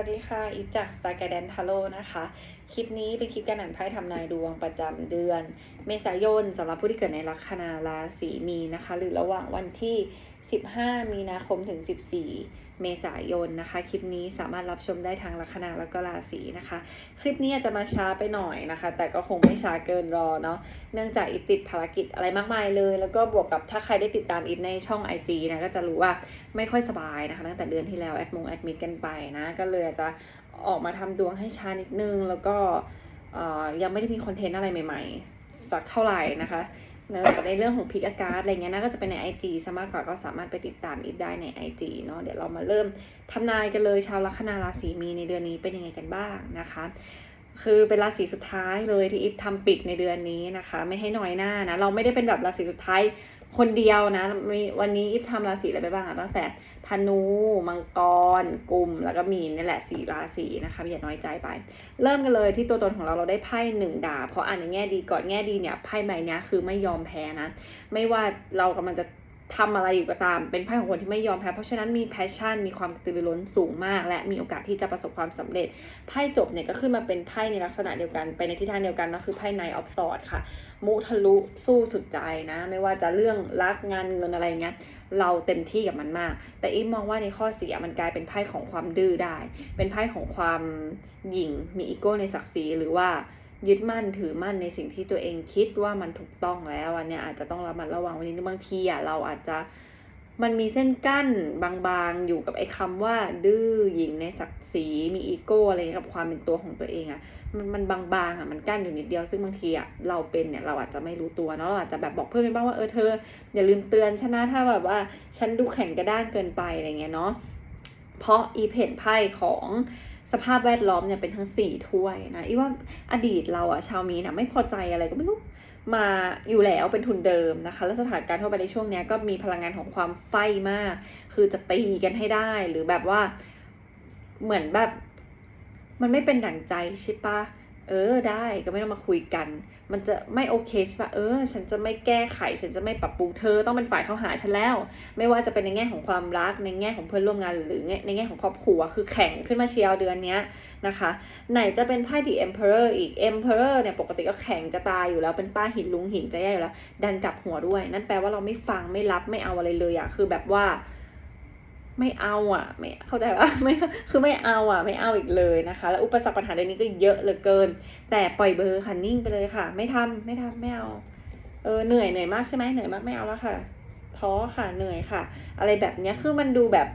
วัสดีค่ะ อีฟจากสตาร์การ์เดนทาโร่นะคะ คลิปนี้เป็นคลิปการอ่านไพ่ทำนายดวงประจำเดือน เมษายนสำหรับผู้ที่เกิดในลัคนาราศีมีนะคะ หรือระหว่างวันที่ 15 มีนาคมถึง 14 เมษายนนะคะ คลิปนี้สามารถรับชมได้ทางลัคนาแล้วก็ราศีนะคะ คลิปนี้อาจจะมาช้าไปหน่อยนะคะ แต่ก็คงไม่ช้าเกินรอเนาะเนื่องจากอีติดภารกิจอะไรมากมายเลย แล้วก็บวกกับถ้าใครได้ติดตามอีฟในช่อง IG นะก็จะรู้ว่าไม่ค่อยสบายนะคะ ตั้งแต่เดือนที่แล้วแอดมงแอดมิดกันไปนะก็เลยจะออกมาทำดวงให้ช้านิดนึง แล้วก็ยังไม่ได้มีคอนเทนต์อะไรใหม่ ๆ สักเท่าไหร่นะคะ เนอะในเรื่องของพิกอาการอะไรเงี้ยนะก็จะเป็นใน IG ซะมากกว่าก็สามารถไปติดตามอีฟได้ใน IG เนาะเดี๋ยวเรามาเริ่มทำนายกันเลยชาวลัคนาราศีมีในเดือนนี้เป็นยังไงกันบ้างนะคะ คือเป็นราศีสุดท้ายเลยที่อีฟทำปิดในเดือนนี้นะคะ ไม่ให้น้อยหน้านะเราไม่ได้เป็นแบบราศีสุดท้าย คนเดียวนะมีวันนี้อิฟทำราศีอะไรไปบ้างอะตั้งแต่ธนูมังกรกุมแล้วก็มีนนี่แหละสี่ราศีนะคะอย่าน้อยใจไป เริ่มกันเลยที่ตัวตนของเราเราได้ไพ่หนึ่งดาบเพราะอ่านในแง่ดีก่อนแง่ดีเนี่ยไพ่ใบนี้คือไม่ยอมแพ้นะ ไม่ว่าเรากำลังจะ ทำอะไรอยู่ก็ตาม เป็นไพ่ของคนที่ไม่ยอมแพ้ เพราะฉะนั้นมีแพชชั่น มีความกระตือรือร้นสูงมาก และมีโอกาสที่จะประสบความสำเร็จ ไพ่จบเนี่ยก็ขึ้นมาเป็นไพ่ในลักษณะเดียวกัน ไปในทิศทางเดียวกันนะคือไพ่ไนออฟสอดค่ะ มุทะลุสู้สุดใจนะ ไม่ว่าจะเรื่องรักงานเงินอะไรเงี้ย เราเต็มที่กับมันมาก แต่อีฟมองว่าในข้อเสียมันกลายเป็นไพ่ของความดื้อได้ เป็นไพ่ของความหยิ่ง มีอีโก้ในศักดิ์ศรีหรือว่า ยึดมั่นถือมั่นในสิ่งที่ตัวเองคิดว่ามันถูกต้องแล้วอันเนี้ยอาจจะต้องระมัดระวังวันนี้บางทีอะเราอาจจะมันมีเส้นกั้นบางๆอยู่กับไอ้คำว่า ดื้อหยิ่งในศักดิ์ศรีมีอีโก้อะไรกับความเป็นตัวของตัวเองอะมันมันบางๆอะมันกั้นอยู่นิดเดียวซึ่งบางทีอะเราเป็นเนี่ยเราอาจจะไม่รู้ตัวเนาะเราอาจจะแบบบอกเพื่อนไปบ้างว่าเออเธออย่าลืมเตือนฉันนะถ้าแบบว่าฉันดูแข็งกระด้างเกินไปอะไรเงี้ยเนาะเพราะอีเพนไพ่ของ สภาพแวดล้อมเนี่ยเป็นทั้งสี่ถ้วยนะอีว่าอดีตเราอะชาวมีนะไม่พอใจอะไรก็ไม่รู้มาอยู่แล้วเป็นทุนเดิมนะคะ แล้วสถานการณ์ทั่วไปในช่วงเนี้ยก็มีพลังงานของความไฟมาก คือจะตีกันให้ได้หรือแบบว่าเหมือนแบบ มันไม่เป็นดั่งใจใช่ปะ เออได้ก็ไม่ต้องมาคุยกัน มันจะไม่โอเคใช่ปะเออ ฉันจะไม่แก้ไข ฉันจะไม่ปรับปรุงเธอต้องเป็นฝ่ายเข้าหาฉันแล้ว ไม่ว่าจะเป็นในแง่ของความรักในแง่ของเพื่อนร่วมงานหรือในแง่ของครอบครัวคือแข่งขึ้นมาเชียร์เดือนนี้นะคะ ไหนจะเป็นไพ่ The Emperor อีก Emperor เนี่ยปกติก็แข่งจะตายอยู่แล้วเป็นป้าหินลุงหินจะแย่อยู่แล้ว ดันกลับหัวด้วย นั่นแปลว่าเราไม่ฟังไม่รับไม่เอาอะไรเลยอะคือแบบว่า ไม่เอาอะไม่เข้าใจว่าไม่คือไม่เอาอะ ไม่เอาอีกเลยนะคะ แล้วอุปสรรคปัญหาเดือนนี้ก็เยอะเหลือเกิน แต่ปล่อยเบอร์ค่ะนิ่งไปเลยค่ะ ไม่ทำไม่ทำไม่เอาเออเหนื่อยเหนื่อยมากใช่ไหมเหนื่อยมากไม่เอาแล้วค่ะท้อค่ะเหนื่อยค่ะ อะไรแบบเนี้ยคือมันดูแบบ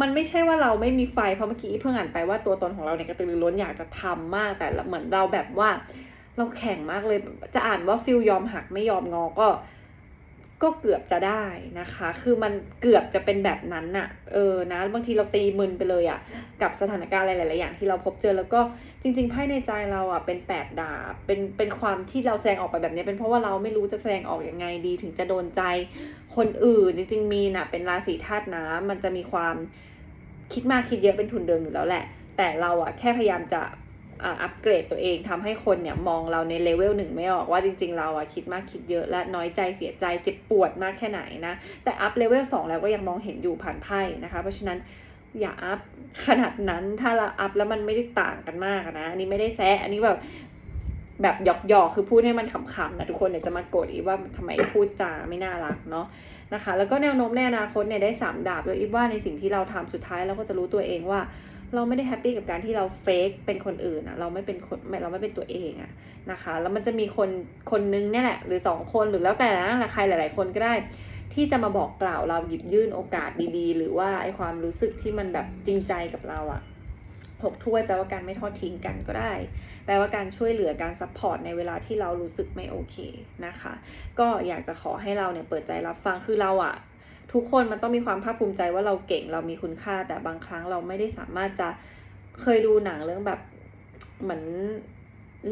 มันไม่ใช่ว่าเราไม่มีไฟเพราะเมื่อกี้เพิ่งอ่านไปว่าตัวตนของเราเนี่ยกระตือรือร้นอยากจะทำมาก แต่เหมือนเราแบบว่า เราแข่งมากเลยจะอ่านว่าฟิลยอมหักไม่ยอมงอก็ ก็เกือบจะได้นะคะ คือมันเกือบจะเป็นแบบนั้นน่ะ เออ นะ บางทีเราตีมึนไปเลยอะ่ะ กับสถานการณ์หลาย ๆ อย่างที่เราพบเจอ แล้วก็จริงๆไพ่ในใจเราอะ่ะ เป็นแปดดาบ เป็น เป็นความที่เราแสดงออกไปแบบนี้ เป็นเพราะว่าเราไม่รู้จะแสดงออกอยังไงดี ถึงจะโดนใจคนอื่น จริง ๆ มีน่ะ เป็นราศีธาตุน้ำมันจะมีความคิดมากคิดเยอะเป็นทุนเดิมอยู่แล้วแหละ แต่เราอะแค่พยายามจะ อ่าอัปเกรดตัวเองทำให้คนเนี่ยมองเราในเลเวลหนึ่งไม่ออกว่าจริง ๆ เราอะคิดมากคิดเยอะและน้อยใจเสียใจเจ็บปวดมากแค่ไหนนะ แต่อัพเลเวลสองแล้วก็ยังมองเห็นอยู่ผ่านไพ่นะคะ เพราะฉะนั้นอย่าอัพขนาดนั้นถ้าเราอัพแล้วมันไม่ได้ต่างกันมากนะ อันนี้ไม่ได้แซะอันนี้แบบแบบหยอกหยอกๆคือพูดให้มันขำๆนะทุกคนเดี๋ยวจะมาโกรธอีว่าทำไมพูดจาไม่น่ารักเนาะนะคะ แล้วก็แนวโน้มในอนาคตเนี่ยได้สามดาบโดยอีฟว่าในสิ่งที่เราทำสุดท้ายเราก็จะรู้ตัวเองว่า เราไม่ได้แฮปปี้กับการที่เราเฟกเป็นคนอื่นอะเราไม่เป็นคนไม่เราไม่เป็นตัวเองอะนะคะ แล้วมันจะมีคนคนนึงเนี่ยแหละ หรือสองคนหรือแล้วแต่นะละใครหลาย ๆ คนก็ได้ ที่จะมาบอกกล่าวเราหยิบยื่นโอกาสดีๆ หรือว่าไอความรู้สึกที่มันแบบจริงใจกับเราอะหกถ้วยแปลว่าการไม่ทอดทิ้งกันก็ได้ แปลว่าการช่วยเหลือการซัพพอร์ตในเวลาที่เรารู้สึกไม่โอเคนะคะ ก็อยากจะขอให้เราเนี่ยเปิดใจรับฟังคือเราอะ ทุกคนมันต้องมีความภาคภูมิใจว่าเราเก่งเรามีคุณค่า แต่บางครั้งเราไม่ได้สามารถจะเคยดูหนังเรื่องแบบเหมือน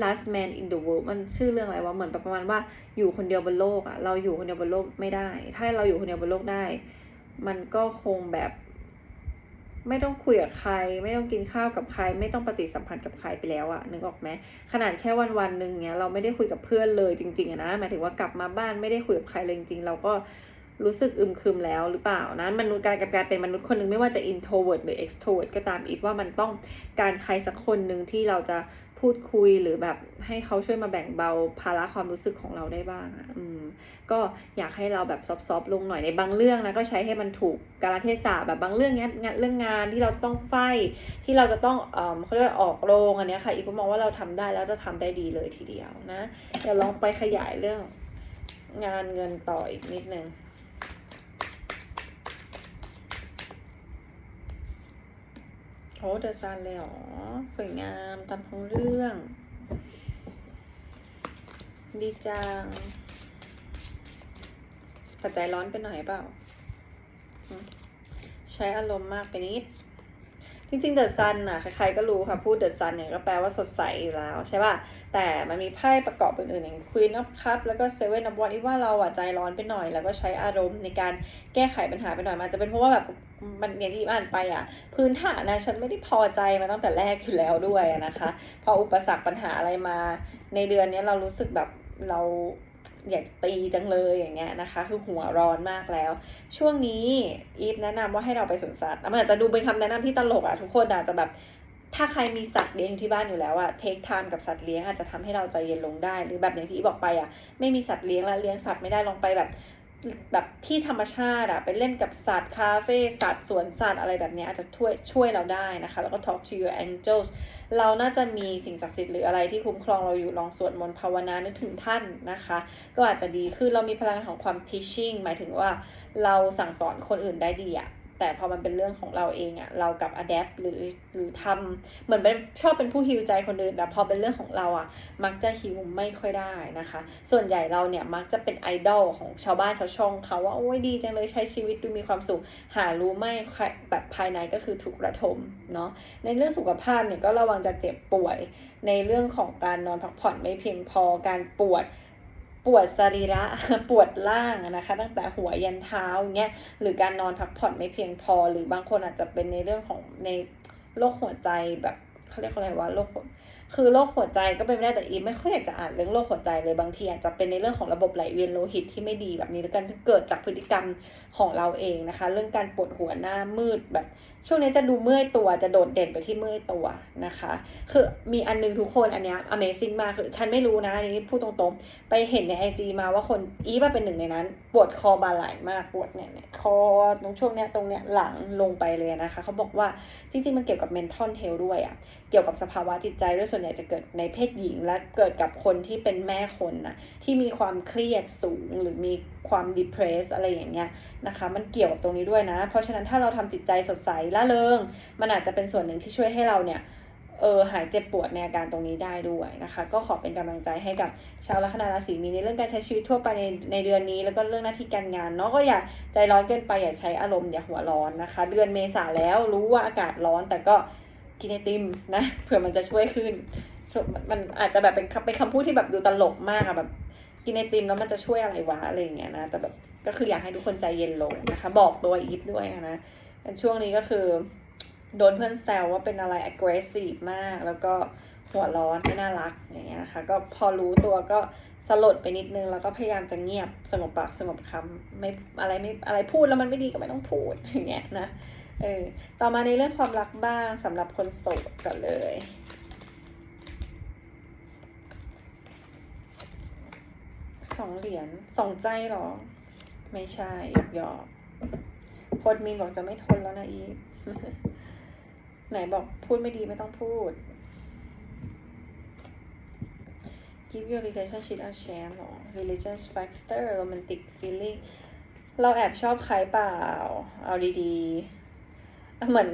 last man in the world มันชื่อเรื่องอะไรวะเหมือนประมาณว่าอยู่คนเดียวบนโลกอะเราอยู่คนเดียวบนโลกไม่ได้ ถ้าเราอยู่คนเดียวบนโลกได้ มันก็คงแบบ ไม่ต้องคุยกับใคร ไม่ต้องกินข้าวกับใคร ไม่ต้องปฏิสัมพันธ์กับใครไปแล้วอะนึกออกไหมขนาดแค่วันวันหนึ่งเนี้ยเราไม่ได้คุยกับเพื่อนเลยจริงๆอะนะหมายถึงว่ากลับมาบ้านไม่ได้คุยกับใครเลยจริงๆเราก็ รู้สึกอึมครึมแล้วหรือเปล่านะมนุษย์การกับการเป็นมนุษย์คนหนึ่งไม่ว่าจะ introvert หรือ extrovert ก็ตามอีกว่ามันต้องการใครสักคนหนึ่งที่เราจะพูดคุยหรือแบบให้เขาช่วยมาแบ่งเบาภาระความรู้สึกของเราได้บ้างอะอืมก็อยากให้เราแบบซอฟๆลงหน่อยในบางเรื่องนะก็ใช้ให้มันถูกกาลเทศะแบบบางเรื่องเนี้ยงานเรื่องงานที่เราจะต้องไฟที่เราจะต้องเอ่อเขาเรียกออกโรงอันเนี้ยค่ะอีกก็มองว่าเราทำได้แล้วจะทำได้ดีเลยทีเดียวนะเดี๋ยวลองไปขยายเรื่องงานเงินต่ออีกนิดนึง อ้เดอะซันเลยหรอ สวยงามตามท้องเรื่อง ดีจังปัจจัยร้อนไปหน่อยเปล่า ใช้อารมณ์มากไปนิด จริงๆเดอะซันน่ะใครๆก็รู้ค่ะ พูดเดอะซันเนี่ยก็แปลว่าสดใสอยู่แล้วใช่ป่ะ แต่มันมีไพ่ประกอบอื่นๆอย่าง Queen of Cup แล้วก็ Seven of Wands ที่ว่าเราอะใจร้อนไปหน่อย แล้วก็ใช้อารมณ์ในการแก้ไขปัญหาไปหน่อยมันอาจะเป็นเพราะว่าแบบมันอย่างที่อ่านไปอะ พื้นฐานนะฉันไม่ได้พอใจมาตั้งแต่แรกอยู่แล้วด้วยนะคะ พออุปสรรคปัญหาอะไรมา ในเดือนนี้เรารู้สึกแบบเรา อยากตีจังเลยอย่างเงี้ยนะคะ คือหัวร้อนมากแล้ว ช่วงนี้อีฟแนะนำว่าให้เราไปสวนสัตว์อะมันอาจจะดูเป็นคำแนะนำที่ตลกอะทุกคนอาจจะแบบถ้าใครมีสัตว์เลี้ยงอยู่ที่บ้านอยู่แล้วอะเทคไทม์กับสัตว์เลี้ยงอาจจะทำให้เราใจเย็นลงได้ หรือแบบอย่างที่อีบอกไปอะไม่มีสัตว์เลี้ยงแล้วเลี้ยงสัตว์ไม่ได้ลองไปแบบ แบบที่ธรรมชาติอะไปเล่นกับสัตว์คาเฟ่สัตว์สวนสัตว์อะไรแบบนี้อาจจะช่วยช่วยเราได้นะคะ แล้วก็ talk to your angels เราน่าจะมีสิ่งศักดิ์สิทธิ์หรืออะไรที่คุ้มครองเราอยู่ลองสวดมนต์ภาวนานึกถึงท่านนะคะ ก็อาจจะดีขึ้นเรามีพลังของความ teaching หมายถึงว่าเราสั่งสอนคนอื่นได้ดีอะ แต่พอมันเป็นเรื่องของเราเองอะเรากับ adapt หรือหรือทำเหมือนเป็นชอบเป็นผู้ฮิวใจคนอื่นแต่พอเป็นเรื่องของเราอะมักจะฮิวไม่ค่อยได้นะคะ ส่วนใหญ่เราเนี่ยมักจะเป็นไอดอลของชาวบ้านชาวช่องเขาว่าโอ้ยดีจังเลยใช้ชีวิตดูมีความสุข หารู้ไม่แบบภายในก็คือถูกระทมเนาะในเรื่องสุขภาพเนี่ยก็ระวังจะเจ็บป่วย ในเรื่องของการนอนพักผ่อนไม่เพียงพอการปวด ปวดสรีระปวดล่างนะคะ ตั้งแต่หัวยันเท้าเงี้ยหรือการนอนพักผ่อนไม่เพียงพอ หรือบางคนอาจจะเป็นในเรื่องของในโรคหัวใจแบบเขาเรียกอะไรว่าโรคคือโรคหัวใจก็เป็นไม่ได้แต่อีไม่ค่อยอยากจะอ่านเรื่องโรคหัวใจเลยบางทีอาจจะเป็นในเรื่องของระบบไหลเวียนโลหิตที่ไม่ดีแบบนี้แล้วกันที่เกิดจากพฤติกรรมของเราเองนะคะ เรื่องการปวดหัวหน้ามืดแบบ ช่วงนี้จะดูเมื่อยตัวจะโดดเด่นไปที่เมื่อยตัวนะคะ คือมีอันนึงทุกคนอันเนี้ย Amazing มากคือฉันไม่รู้นะอันนี้พูดตรงๆ ไปเห็นในไอจมาว่าคนอีฟเป็นหนึ่งในนั้น ปวดคอบาไหลมากปวดเนี่ยเนี่ยคอตรงช่วงเนี้ยตรงเนี้ยหลังลงไปเลยนะคะ เขาบอกว่าจริงๆ มันเกี่ยวกับ mental health ด้วยอะเกี่ยวกับสภาวะจิตใจด้วยส่วนใหญ่จะเกิดในเพศหญิง และเกิดกับคนที่เป็นแม่คนนะที่มีความเครียดสูงหรือมี ความ depressed อะไรอย่างเงี้ยนะคะมันเกี่ยวกับตรงนี้ด้วยนะ เพราะฉะนั้นถ้าเราทำจิตใจสดใสล่าเริง มันอาจจะเป็นส่วนหนึ่งที่ช่วยให้เราเนี่ยเออหายเจ็บปวดในอาการตรงนี้ได้ด้วยนะคะ ก็ขอเป็นกำลังใจให้กับชาวลัคนาราศีมีในเรื่องการใช้ชีวิตทั่วไปในในเดือนนี้ แล้วก็เรื่องหน้าที่การงานเนาะก็อย่าใจร้อนเกินไปอย่าใช้อารมณ์อย่าหัวร้อนนะคะ เดือนเมษาแล้วรู้ว่าอากาศร้อนแต่ก็กินไอติมนะเผื่อมันจะช่วยขึ้นมันอาจจะแบบเป็นคำเป็นคำพูดที่แบบดูตลกมากอะแบบ กินไอติมแล้วมันจะช่วยอะไรวะอะไรอย่างเงี้ยนะ แต่แบบก็คืออยากให้ทุกคนใจเย็นลงนะคะ บอกตัวอีฟด้วยนะช่วงนี้ก็คือ โดนเพื่อนแซวว่าเป็นอะไร aggressive มาก แล้วก็หัวร้อนไม่น่ารักอย่างเงี้ยนะคะ ก็พอรู้ตัวก็สลดไปนิดนึง แล้วก็พยายามจะเงียบสงบปากสงบคำไม่อะไรไม่อะไรพูดแล้วมันไม่ดีก็ไม่ต้องพูดอย่างเงี้ยนะเออต่อมาในเรื่องความรักบ้างสำหรับคนโสดกันเลย สองเหรียญสองใจเหรอ ไม่ใช่หยอกหยอกโคดมีนบอกจะไม่ทนแล้วนะอีฟไหนบอกพูดไม่ดีไม่ต้องพูด give your relationship a chance หรอ religious factor romantic feeling เราแอบชอบใครเปล่า เอาดีๆ เหมือน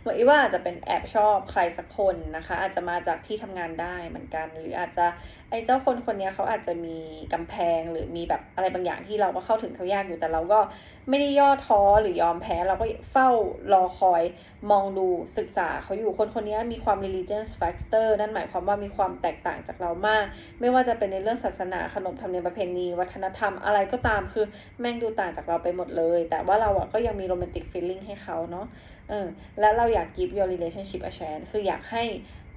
เหมือนอีว่าอาจจะเป็นแอบชอบใครสักคนนะคะ อาจจะมาจากที่ทำงานได้เหมือนกัน หรืออาจจะไอ้เจ้าคนคนนี้เขาอาจจะมีกำแพงหรือมีแบบอะไรบางอย่างที่เราก็เข้าถึงเขายากอยู่แต่เราก็ไม่ได้ย่อท้อหรือยอมแพ้เราก็เฝ้ารอคอยมองดูศึกษาเขาอยู่คนคนนี้มีความ religious factor นั่นหมายความว่ามีความแตกต่างจากเรามาก ไม่ว่าจะเป็นในเรื่องศาสนาขนบธรรมเนียมประเพณี วัฒนธรรมอะไรก็ตามคือแม่งดูต่างจากเราไปหมดเลย แต่ว่าเราอะก็ยังมี romantic feeling ให้เขาเนาะเออและเราอยาก give your relationship a chance คืออยากให้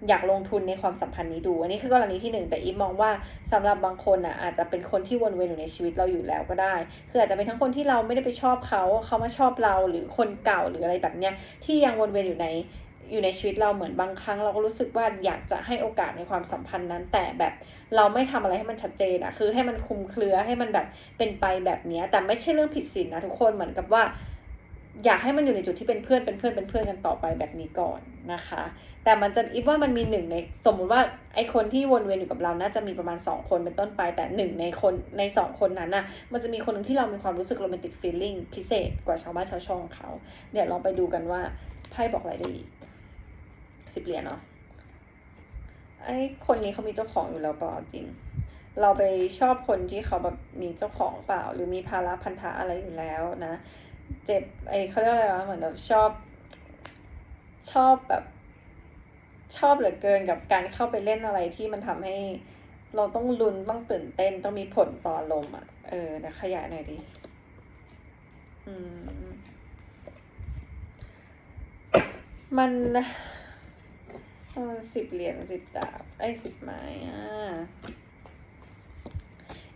อยากลงทุนในความสัมพันธ์นี้ดู อันนี้คือกรณีที่หนึ่งแต่อีฟมองว่าสำหรับบางคนอะอาจจะเป็นคนที่วนเวียนอยู่ในชีวิตเราอยู่แล้วก็ได้ คืออาจจะเป็นทั้งคนที่เราไม่ได้ไปชอบเขาเขามาชอบเราหรือคนเก่าหรืออะไรแบบเนี้ยที่ยังวนเวียนอยู่ในอยู่ในชีวิตเราเหมือนบางครั้งเราก็รู้สึกว่าอยากจะให้โอกาสในความสัมพันธ์นั้น แต่แบบเราไม่ทำอะไรให้มันชัดเจนอะคือให้มันคุมเครือให้มันแบบเป็นไปแบบเนี้ยแต่ไม่ใช่เรื่องผิดศีลนะทุกคนเหมือนกับว่า อยากให้มันอยู่ในจุดที่เป็นเพื่อนเป็นเพื่อนเป็นเพื่อนกันต่อไปแบบนี้ก่อนนะคะ แต่มันจะอีฟว่ามันมีหนึ่งในสมมุติว่าไอคนที่วนเวียนอยู่กับเราน่าจะมีประมาณ 2 คนเป็นต้นไป แต่หนึ่งในคนใน 2 คนนั้นน่ะมันจะมีคนหนึ่งที่เรามีความรู้สึกโรแมนติกฟีลลิ่งพิเศษกว่าชาวบ้านชาวช่องเขาเดี๋ยวลองไปดูกันว่าไพ่บอกอะไรได้อีกสิบเหรียญเนาะไอคนนี้เขามีเจ้าของอยู่แล้วเปล่าจริง เราไปชอบคนที่เขาแบบมีเจ้าของเปล่า หรือมีภาระพันธะอะไรอยู่แล้วนะ เจ็บไอเขาเรียกอะไรวะเหมือนแบบชอบ ชอบแบบชอบเหลือเกินกับการเข้าไปเล่นอะไรที่มันทำให้ เราต้องลุ้นต้องตื่นเต้นต้องมีผลต่อลมณ์อะ เออนะขยายหน่อยดิอืมมันมันสิบเหรียญสิบดาบไอ้สิบไม้อะ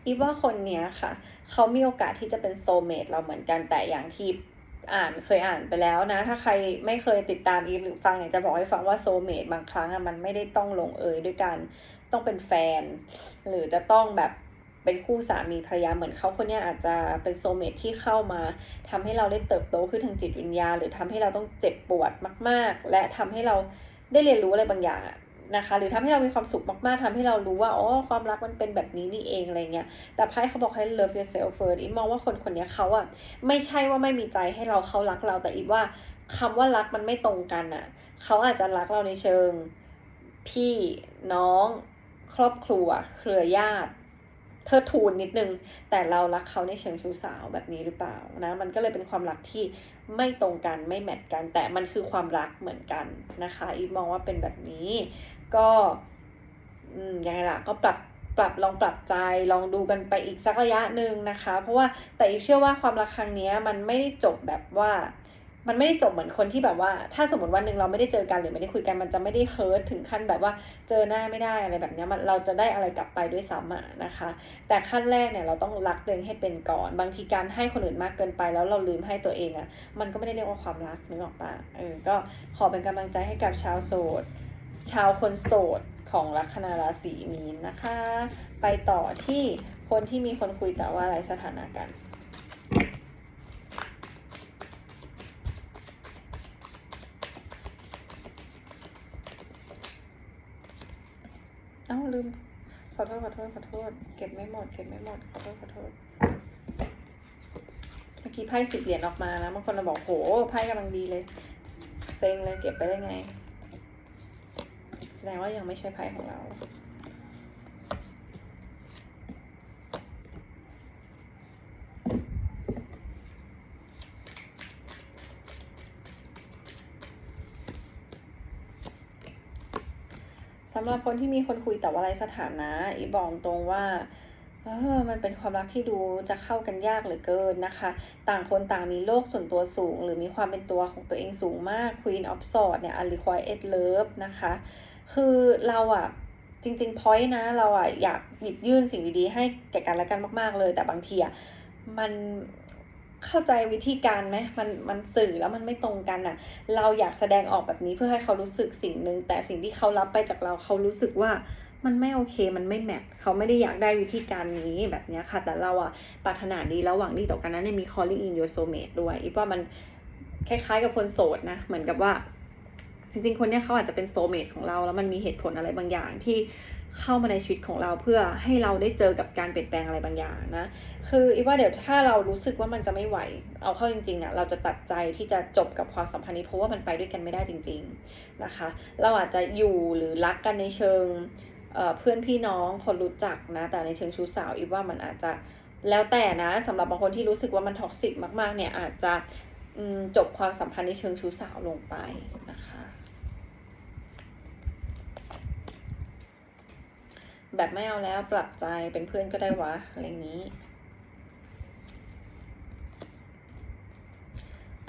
อีว่าคนเนี้ยค่ะ เขามีโอกาสที่จะเป็นโซเมตเราเหมือนกันแต่อย่างที่อ่านเคยอ่านไปแล้วนะ ถ้าใครไม่เคยติดตามอีฟหรือฟังเนี่ยจะบอกให้ฟังว่าโซเมตบางครั้งอะมันไม่ได้ต้องลงเอยด้วยกันต้องเป็นแฟน หรือจะต้องแบบเป็นคู่สามีภรรยาเหมือนเขาคนนี้อาจจะเป็นโซเมตที่เข้ามาทำให้เราได้เติบโตขึ้นทางจิตวิญญาณหรือทำให้เราต้องเจ็บปวดมาก ๆ และทำให้เราได้เรียนรู้อะไรบางอย่าง นะคะ หรือทำให้เรามีความสุขมากๆทำให้เรารู้ว่าอ๋อความรักมันเป็นแบบนี้นี่เองอะไรเงี้ยแต่ไพ่เขาบอกให้ love yourself first อีฟมองว่าคนคนนี้เขาอะไม่ใช่ว่าไม่มีใจให้เราเขารักเราแต่อีฟว่าคำว่ารักมันไม่ตรงกันอะเขาอาจจะรักเราในเชิง พี่น้อง ครอบครัว เครือญาติเทิดทูนนิดนึง แต่เรารักเขาในเชิงชู้สาวแบบนี้หรือเปล่านะมันก็เลยเป็นความรักที่ไม่ตรงกันไม่แมทกัน แต่มันคือความรักเหมือนกันนะคะอีมองว่าเป็นแบบนี้ ก็ยังไงล่ะก็ปรับปรับลองปรับใจลองดูกันไปอีกสักระยะหนึ่งนะคะ เพราะว่าแต่อีฟเชื่อว่าความรักครั้งนี้มันไม่ได้จบแบบว่า มันไม่ได้จบเหมือนคนที่แบบว่า ถ้าสมมติวันหนึ่งเราไม่ได้เจอกันหรือไม่ได้คุยกันมันจะไม่ได้เฮิร์ตถึงขั้นแบบว่าเจอหน้าไม่ได้อะไรแบบนี้มันเราจะได้อะไรกลับไปด้วยซ้ำอะนะคะ แต่ขั้นแรกเนี่ยเราต้องรักตัวเองให้เป็นก่อน บางทีการให้คนอื่นมากเกินไป แล้วเราลืมให้ตัวเองอะมันก็ไม่ได้เรียกว่าความรักนึกออกปะเออก็ขอเป็นกำลังใจให้กับชาวโสด ชาวคนโสดของลัคนาราศีมีนนะคะ ไปต่อที่คนที่มีคนคุยแต่ว่าอะไรสถานะกันเอ้าลืม ขอโทษ ขอโทษ ขอโทษ เก็บไม่หมด เก็บไม่หมด ขอโทษ ขอโทษ เมื่อกี้ไพ่สิบเหรียญออกมานะบางคนเราบอกโหไพ่กำลังดีเลย เซ็งเลยเก็บไปได้ไง แสดงว่ายังไม่ใช่ไพ่ของเรา สำหรับคนที่มีคนคุยแต่ว่าไรสถานะ อีบอกตรงว่า มันเป็นความรักที่ดูจะเข้ากันยากเหลือเกินนะคะ ต่างคนต่างมีโลกส่วนตัวสูง หรือมีความเป็นตัวของตัวเองสูงมาก Queen of Swords เนี่ย Unrequited Love นะคะ คือเราอะจริงๆ point นะเราอะอยากหยิบยื่นสิ่งดีๆ ให้แก่กันและกันมากๆเลย แต่บางทีอะมันเข้าใจวิธีการไหมมันมันสื่อแล้วมันไม่ตรงกันอะเราอยากแสดงออกแบบนี้เพื่อให้เขารู้สึกสิ่งหนึ่งแต่สิ่งที่เขารับไปจากเราเขารู้สึกว่า มันไม่โอเคมันไม่แมทเขาไม่ได้อยากได้วิธีการนี้แบบเนี้ยค่ะ แต่เราอะปรารถนาดีแล้วหวังดีต่อกันนั้นเนี่ยมี calling in your soulmate ด้วยอีกว่ามันคล้ายๆกับคนโสดนะ เหมือนกับว่า จริงๆ คนเนี้ยเขาอาจจะเป็นโซลเมตของเรา แล้วมันมีเหตุผลอะไรบางอย่างที่เข้ามาในชีวิตของเราเพื่อให้เราได้เจอกับการเปลี่ยนแปลงอะไรบางอย่างนะ คืออีกว่าเดี๋ยวถ้าเรารู้สึกว่ามันจะไม่ไหว เอาเข้าจริงๆอะเราจะตัดใจที่จะจบกับความสัมพันธ์นี้เพราะว่ามันไปด้วยกันไม่ได้จริง ๆนะคะ เราอาจจะอยู่หรือรักกันในเชิง เพื่อนพี่น้องคนรู้จักนะ แต่ในเชิงชู้สาวอีฟว่ามันอาจจะแล้วแต่นะสำหรับบางคนที่รู้สึกว่ามันท็อกซิกมากๆ เนี่ยอาจจะจบความสัมพันธ์ในเชิงชู้สาวลงไปนะคะ แบบไม่เอาแล้วปรับใจเป็นเพื่อนก็ได้วะอะไรอย่างนี้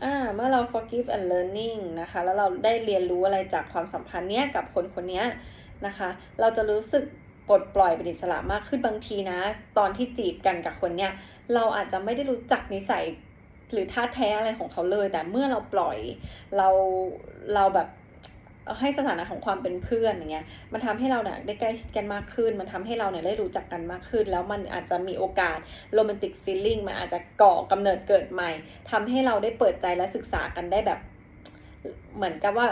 อ่าเมื่อเรา forgive and learning นะคะ แล้วเราได้เรียนรู้อะไรจากความสัมพันธ์เนี้ยกับคนคนเนี้ย นะคะ เราจะรู้สึกปลดปล่อยเป็นอิสระมากขึ้นบางทีนะ ตอนที่จีบกันกับคนเนี้ยเราอาจจะไม่ได้รู้จักนิสัยหรือท่าแท้อะไรของเขาเลย แต่เมื่อเราปล่อยเราเราแบบให้สถานะของความเป็นเพื่อนอย่างเงี้ยมันทำให้เราเนี่ยได้ใกล้ชิดกันมากขึ้น มันทำให้เราเนี่ยได้รู้จักกันมากขึ้น แล้วมันอาจจะมีโอกาสโรแมนติกฟีลลิ่งมันอาจจะก่อกำเนิดเกิดใหม่ทำให้เราได้เปิดใจและศึกษากันได้แบบ เหมือนกับว่า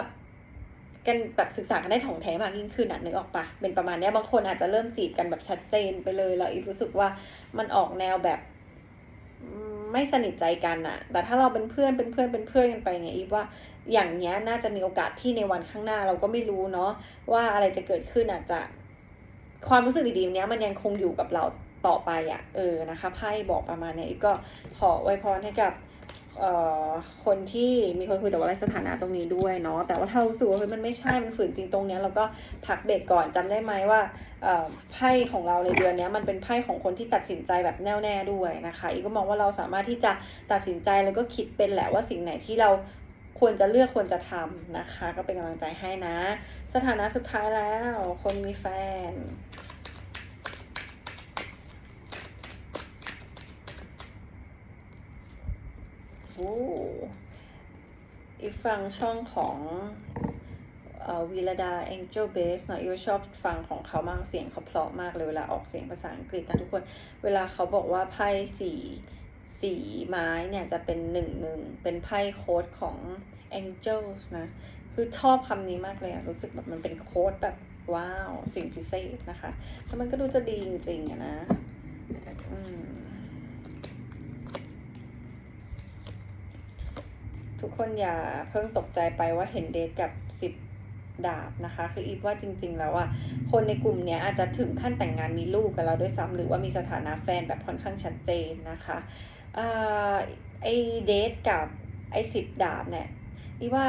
กันแบบศึกษากันได้ถ่องแท้มากยิ่งขึ้นอะนึกออกปะเป็นประมาณนี้บางคนอาจจะเริ่มจีบกันแบบชัดเจนไปเลยแล้วอีฟรู้สึกว่ามันออกแนวแบบไม่สนิทใจกันอะแต่ถ้าเราเป็นเพื่อนเป็นเพื่อนเป็นเพื่อนกันไปไงอีฟว่าอย่างเนี้ยน่าจะมีโอกาสที่ในวันข้างหน้าเราก็ไม่รู้เนาะว่าอะไรจะเกิดขึ้นอาจจะ ความรู้สึกดีๆเนี้ยมันยังคงอยู่กับเราต่อไปอะเออนะคะไพ่บอกประมาณเนี้ยอีฟก็ขออวพรให้กับ คนที่มีคนคุยแต่ว่าไรสถานะตรงนี้ด้วยเนาะแต่ว่าถ้ารู้สึกว่าเฮ้ยมันไม่ใช่มันฝืนจริงตรงเนี้ยเราก็พักเบรกก่อนจำได้ไหมว่าเอ่อไพ่ของเราในเดือนนี้มันเป็นไพ่ของคนที่ตัดสินใจแบบแน่วแน่ด้วยนะคะอีกก็มองว่าเราสามารถที่จะตัดสินใจแล้วก็คิดเป็นแหละว่าสิ่งไหนที่เราควรจะเลือกควรจะทำนะคะ ก็เป็นกำลังใจให้นะ สถานะสุดท้ายแล้ว คนมีแฟน โอ้อีฟังช่องของวิลดา Angel Base เนอะอีชอบฟังของเขามากเสียงเขาเพราะมากเลยเวลาออกเสียงภาษาอังกฤษนะทุกคน เวลาเขาบอกว่าไพ่สีสีไม้เนี่ยจะเป็นหนึ่งหนึ่งเป็นไพ่โค้ดของ Angels นะ คือชอบคำนี้มากเลยอะรู้สึกแบบมันเป็นโค้ดแบบว้าว สิ่งพิเศษนะคะ แล้วมันก็ดูจะดีจริงๆอะนะ อืม ทุกคนอย่าเพิ่งตกใจไปว่าเห็นเดทกับสิบดาบนะคะ คืออีฟว่าจริง ๆ แล้วอะคนในกลุ่มเนี้ยอาจจะถึงขั้นแต่งงานมีลูกกับเราด้วยซ้ำหรือว่ามีสถานะแฟนแบบค่อนข้างชัดเจนนะคะเอ่อไอเดทกับไอสิบดาบเนี่ยอีว่า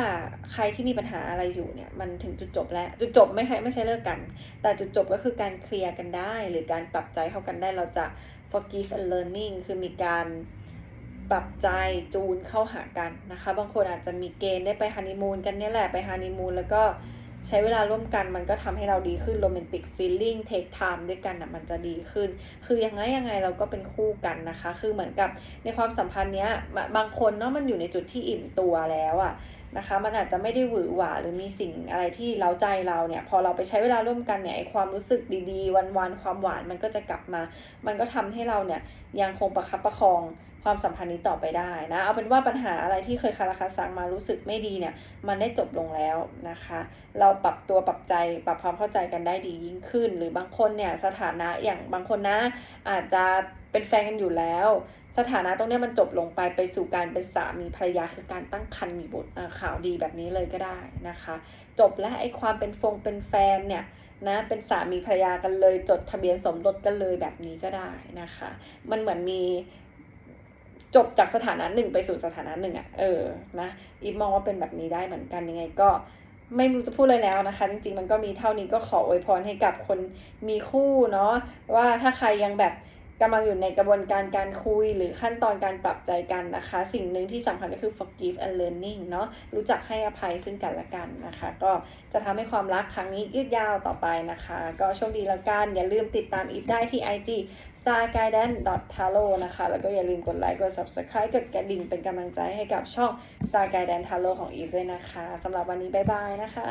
ใครที่มีปัญหาอะไรอยู่เนี่ยมันถึงจุดจบแล้วจุดจบไม่ใช่ไม่ใช่เลิกกัน แต่จุดจบก็คือการเคลียร์กันได้ หรือการปรับใจเข้ากันได้เราจะ forgive and learning คือมีการ ปรับใจจูนเข้าหากันนะคะ บางคนอาจจะมีเกณฑ์ได้ไปฮันนีมูนกันเนี่ยแหละไปฮันนีมูนแล้วก็ใช้เวลาร่วมกันมันก็ทำให้เราดีขึ้นโรแมนติกฟีลลิ่งเทคไทม์ด้วยกันอะมันจะดีขึ้น คือยังไงยังไงเราก็เป็นคู่กันนะคะ คือเหมือนกับในความสัมพันธ์เนี้ยบางคนเนาะมันอยู่ในจุดที่อิ่มตัวแล้วอะ นะคะ มันอาจจะไม่ได้หวือหวาหรือมีสิ่งอะไรที่เล้าใจเราเนี่ย พอเราไปใช้เวลาร่วมกันเนี่ยไอความรู้สึกดีๆ วันๆ ความหวานมันก็จะกลับมา มันก็ทำให้เราเนี่ยยังคงประคับประคองความสัมพันธ์นี้ต่อไปได้นะ เอาเป็นว่าปัญหาอะไรที่เคยคาราคาซังมารู้สึกไม่ดีเนี่ย มันได้จบลงแล้วนะคะ เราปรับตัวปรับใจปรับความเข้าใจกันได้ดียิ่งขึ้น หรือบางคนเนี่ยสถานะอย่างบางคนนะอาจจะ เป็นแฟนกันอยู่แล้ว สถานะตรงนี้มันจบลงไปไปสู่การเป็นสามีภรรยาคือการตั้งครรภ์มีบุตรอ่าข่าวดีแบบนี้เลยก็ได้นะคะ จบและไอ้ความเป็นฟงเป็นแฟนเนี่ยนะเป็นสามีภรรยากันเลยจดทะเบียนสมรสกันเลยแบบนี้ก็ได้นะคะ มันเหมือนมีจบจากสถานะหนึ่งไปสู่สถานะหนึ่งอะ่ะเออนะอีฟมองว่าเป็นแบบนี้ได้เหมือนกันยังไงก็ไม่รู้จะพูดอะไรแล้วนะคะ จริงๆมันก็มีเท่านี้ก็ขออวยพรให้กับคนมีคู่เนาะว่าถ้าใครยังแบบ กำลังอยู่ในกระบวนการการคุยหรือขั้นตอนการปรับใจกันนะคะ สิ่งหนึ่งที่สำคัญก็คือ forgive and learning เนาะรู้จักให้อภัยซึ่งกันและกันนะคะ ก็จะทำให้ความรักครั้งนี้ยืดยาวต่อไปนะคะ ก็โชคดีแล้วกัน อย่าลืมติดตามอีฟได้ที่ IG star guidance taro นะคะ แล้วก็อย่าลืมกดไลค์กด subscribe กดกระดิ่งเป็นกำลังใจให้กับช่อง star guidance taro ของอีฟด้วยนะคะสำหรับวันนี้บ๊ายบายนะคะ